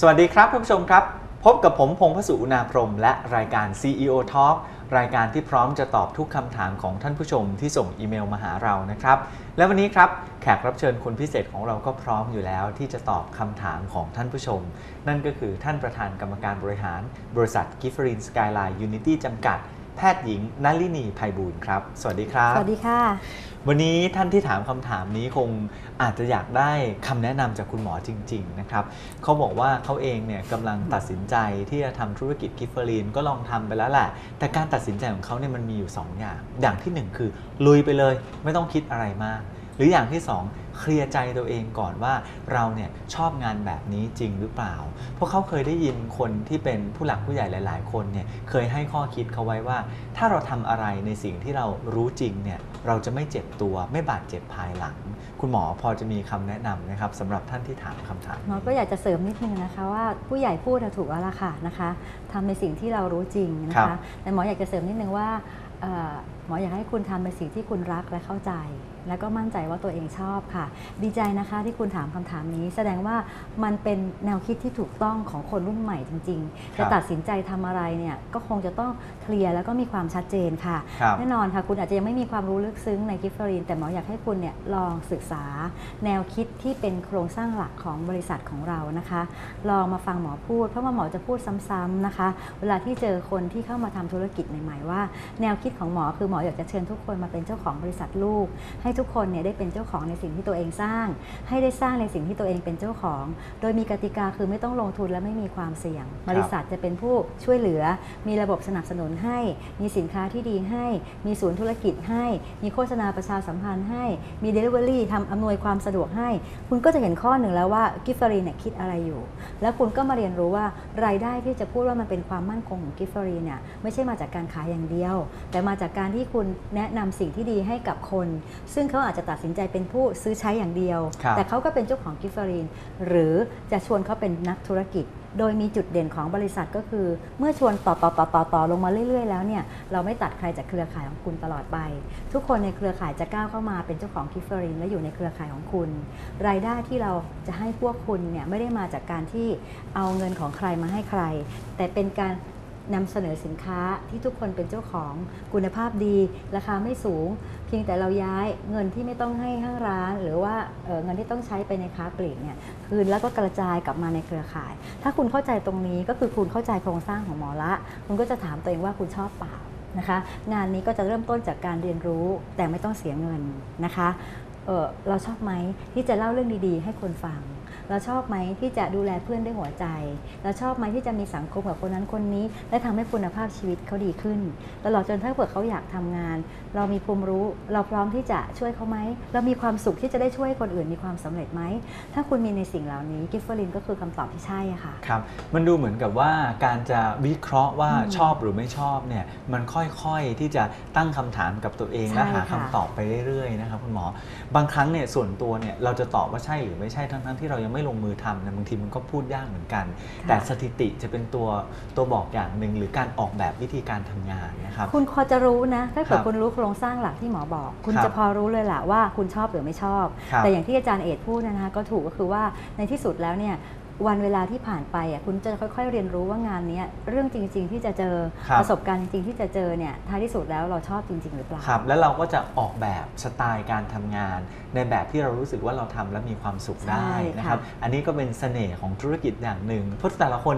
สวัสดีครับท่านผู้ชมครับ พบกับผมพงพสุอุณาพรหมและรายการ CEO Talk รายการที่พร้อมจะตอบทุกคำถามของท่านผู้ชมที่ส่งอีเมลมาหาเรานะครับ และวันนี้ครับแขกรับเชิญคนพิเศษของเราก็พร้อมอยู่แล้ว ที่จะตอบคำถามของท่านผู้ชม นั่นก็คือท่านประธานกรรมการบริหาร บริษัทกิฟฟรินสกายไลน์ยูนิตี้จำกัด แพทย์หญิงนัลลินีภัยบูลย์ครับ สวัสดีครับ สวัสดีค่ะ วันนี้ท่านที่ถามคำถามนี้คงอาจจะอยากได้คำแนะนำจากคุณหมอจริง ๆ นะครับเขาบอกว่าเขาเองเนี่ยกำลังตัดสินใจที่จะทำธุรกิจกิฟเฟอรีนก็ลองทำไปแล้วแหละ แต่การตัดสินใจของเขาเนี่ยมันมีอยู่ 2 อย่าง อย่างที่ 1 คือ ลุยไปเลย ไม่ต้องคิดอะไรมาก หรืออย่างที่ 2 เคลียร์ใจตัวเองก่อนว่าเราเนี่ยชอบงานแบบนี้จริงหรือเปล่าเพราะเขาเคยได้ยินคนที่เป็นผู้หลักผู้ใหญ่หลาย ๆ คนเนี่ยเคยให้ข้อคิดเขาไว้ว่า ถ้าเราทำอะไรในสิ่งที่เรารู้จริงเนี่ยเราจะไม่เจ็บตัวไม่บาดเจ็บภายหลัง คุณหมอพอจะมีคำแนะนำนะครับสำหรับท่านที่ถามคำถามหมอก็อยากจะเสริมนิดนึงนะคะว่าผู้ใหญ่พูดอะถูกแล้วล่ะค่ะนะคะทำในสิ่งที่เรารู้จริงนะครัคะบแต่หมออยากจะเสริมนิดนึงว่าเอ่อ หมออยากให้คุณทำในสิ่งที่คุณรักและเข้าใจ แล้วก็มั่นใจว่าตัวเองชอบค่ะ ดีใจนะคะที่คุณถามคำถามนี้ แสดงว่ามันเป็นแนวคิดที่ถูกต้องของคนรุ่นใหม่จริงๆครัจะบตัดสินใจทำอะไรเนี่ยก็คงจะต้องเคลียร์แล้วก็มีความชัดเจนค่ะครับแน่นอนค่ะ คุณอาจจะยังไม่มีความรู้ลึกซึ้งในกิฟเฟอรีน แต่หมออยากให้คุณเนี่ยลองศึกษา แนวคิดที่เป็นโครงสร้างหลักของบริษัทของเรานะคะ ลองมาฟังหมอพูด เพราะว่าหมอจะพูดซ้ำๆนะคะ เวลาที่เจอคนที่เข้ามาทำธุรกิจใหม่ๆว่า แนวคิดของหมอคือหมออยากจะเชิญทุกคนมาเป็นเจ้าของบริษัทลูก ให้ทุกคนเนี่ยได้เป็นเจ้าของในสิ่งที่ตัวเองสร้าง ให้ได้สร้างในสิ่งที่ตัวเองเป็นเจ้าของ โดยมีกติกาคือไม่ต้องลงทุนและไม่มีความเสี่ยง บริษัทจะเป็นผู้ช่วยเหลือ มีระบบสนับสนุนให้ มีสินค้าที่ดีให้ มีศูนย์ธุรกิจให้ มีโฆษณาประชาสัมพันธ์ให้ มี Delivery ทำอำนวยความสะดวกให้ คุณก็จะเห็นข้อหนึ่งแล้วว่ากิฟฟรีเนี่ยคิดอะไรอยู่ แล้วคุณก็มาเรียนรู้ว่ารายได้ที่จะพูดว่ามันเป็นความมั่นคงของกิฟฟรีเนี่ยไม่ใช่มาจากการขายอย่างเดียว แต่มาจากการที่คุณแนะนำสิ่งที่ดีให้กับคน ซึ่งเขาอาจจะตัดสินใจเป็นผู้ซื้อใช้อย่างเดียวครับแต่เขาก็เป็นเจ้าของกิฟฟรีน หรือจะชวนเขาเป็นนักธุรกิจ โดยมีจุดเด่นของบริษัทก็คือ เมื่อชวนต่อต่อต่อต่อต่อลงมาเรื่อยๆ แล้วเนี่ยเราไม่ตัดใครจากเครือข่ายของคุณตลอดไป ทุกคนในเครือข่ายจะก้าวเข้ามาเป็นเจ้าของกิฟเฟอรีนและอยู่ในเครือข่ายของคุณ รายได้ที่เราจะให้พวกคุณเนี่ยไม่ได้มาจากการที่เอาเงินของใครมาให้ใคร แต่เป็นการ นำเสนอสินค้าที่ทุกคนเป็นเจ้าของคุณภาพดี ราคาไม่สูง เพียงแต่เราย้ายเงินที่ไม่ต้องให้ห้างร้าน หรือว่าเเงินที่ต้องใช้ไปในค้าปลีกเนี่ยคืนแล้วก็กระจายกลับมาในเครือข่าย ถ้าคุณเข้าใจตรงนี้ก็คือคุณเข้าใจโครงสร้างของหมอละ คุณก็จะถามตัวเองว่าคุณชอบเปล่านะคะ งานนี้ก็จะเริ่มต้นจากการเรียนรู้แต่ไม่ต้องเสียเงินนะคะ เออเราชอบไหมที่จะเล่าเรื่องดีๆ ให้คนฟัง เราชอบไหมที่จะดูแลเพื่อนด้วยหัวใจ เราชอบไหมที่จะมีสังคมกับคนนั้นคนนี้ และทำให้คุณภาพชีวิตเขาดีขึ้น ตลอดจนถ้าเกิดเขาอยากทำงาน เรามีภูมิรู้ เราพร้อมที่จะช่วยเขาไหม เรามีความสุขที่จะได้ช่วยให้คนอื่นมีความสำเร็จไหม ถ้าคุณมีในสิ่งเหล่านี้กิฟเฟอรินก็คือคำตอบที่ใช่อะค่ะครับมันดูเหมือนกับว่าการจะวิเคราะห์ว่าอืมชอบหรือไม่ชอบเนี่ยมันค่อยๆที่จะตั้งคำถามกับตัวเองใช่และหาค่ะคำตอบไปเรื่อยๆนะครับคุณหมอบางครั้งเนี่ยส่วนตัวเนี่ยเราจะตอบว่าใช่หรือไม่ใช่ทั้งๆที่เรายังไม่ลงมือทำเนยบางทีมันก็พูดยากเหมือนกัน แต่สถิติจะเป็นตัวตัวบอกอย่างหนึ่งหรือการออกแบบวิธีการทำงานนะครับคุณพอจะรู้นะถ้าเกิคดรับคุณรู้โครงสร้างหลักที่หมอบอก คุณครับจะพอรู้เลยแหละว่าคุณชอบหรือไม่ชอบครับแต่อย่างที่อาจารย์เอกพูดนะคะก็ถูกก็คือว่าในที่สุดแล้วเนี่ย วันเวลาที่ผ่านไปอะคุณจะค่อย ๆ เรียนรู้ว่างานเนี้ยเรื่องจริง ๆ ที่จะเจอครับประสบการณ์จริงๆที่จะเจอเนี่ยท้ายที่สุดแล้วเราชอบจริง ๆ หรือเปล่า ครับ แล้วเราก็จะออกแบบสไตล์การทำงาน ในแบบที่เรารู้สึกว่าเราทำแล้วมีความสุขได้ใช่ค่ะนะครับ อันนี้ก็เป็นเสน่ห์ของธุรกิจอย่างหนึ่งเพราะแต่ละคน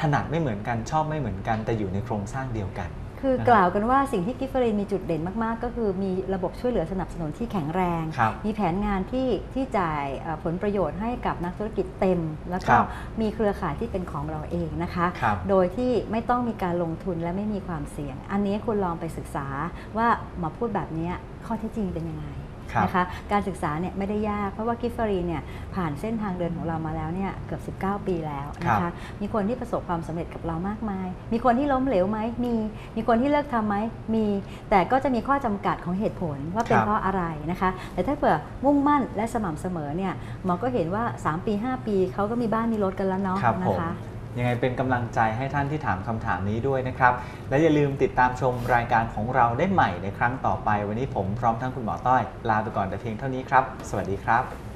ถนัดไม่เหมือนกันชอบไม่เหมือนกันแต่อยู่ในโครงสร้างเดียวกัน คือนะครับกล่าวกันว่าสิ่งที่กิฟเฟอรีนมีจุดเด่นมาก ๆ ก็คือมีระบบช่วยเหลือสนับสนุนที่แข็งแรงครับมีแผนงานที่ที่จ่ายเอ่อผลประโยชน์ให้กับนักธุรกิจเต็ม แล้วก็ครับมีเครือข่ายที่เป็นของเราเองนะคะครับโดยที่ไม่ต้องมีการลงทุนและไม่มีความเสี่ยง อันนี้คุณลองไปศึกษาว่าหมอพูดแบบนี้ข้อเท็จจริงเป็นยังไงครับ นะคะการศึกษาเนี่ยไม่ได้ยากเพราะว่ากิฟเฟอรีนเนี่ยผ่านเส้นทางเดินของเรามาแล้วเนี่ยเกือบ 19 ปีแล้วนะครัคะบมีคนที่ประสบความสำเร็จกับเรามากมาย มีคนที่ล้มเหลวไหมมีมีคนที่เลิกทำไหมมี แต่ก็จะมีข้อจำกัดของเหตุผลว่าเป็นครับเพราะอะไรนะคะ แต่ถ้าเผื่อมุ่งมั่นและสม่ำเสมอเนี่ยหมอก็เห็นว่า 3 ปี 5 ปีเขาก็มีบ้านมีรถกันแล้วเนาะครับผนะมคะ ยังไงเป็นกำลังใจให้ท่านที่ถามคำถามนี้ด้วยนะครับ และอย่าลืมติดตามชมรายการของเราได้ใหม่ในครั้งต่อไป วันนี้ผมพร้อมทั้งคุณหมอต้อย ลาไปก่อนแต่เพียงเท่านี้ครับ สวัสดีครับ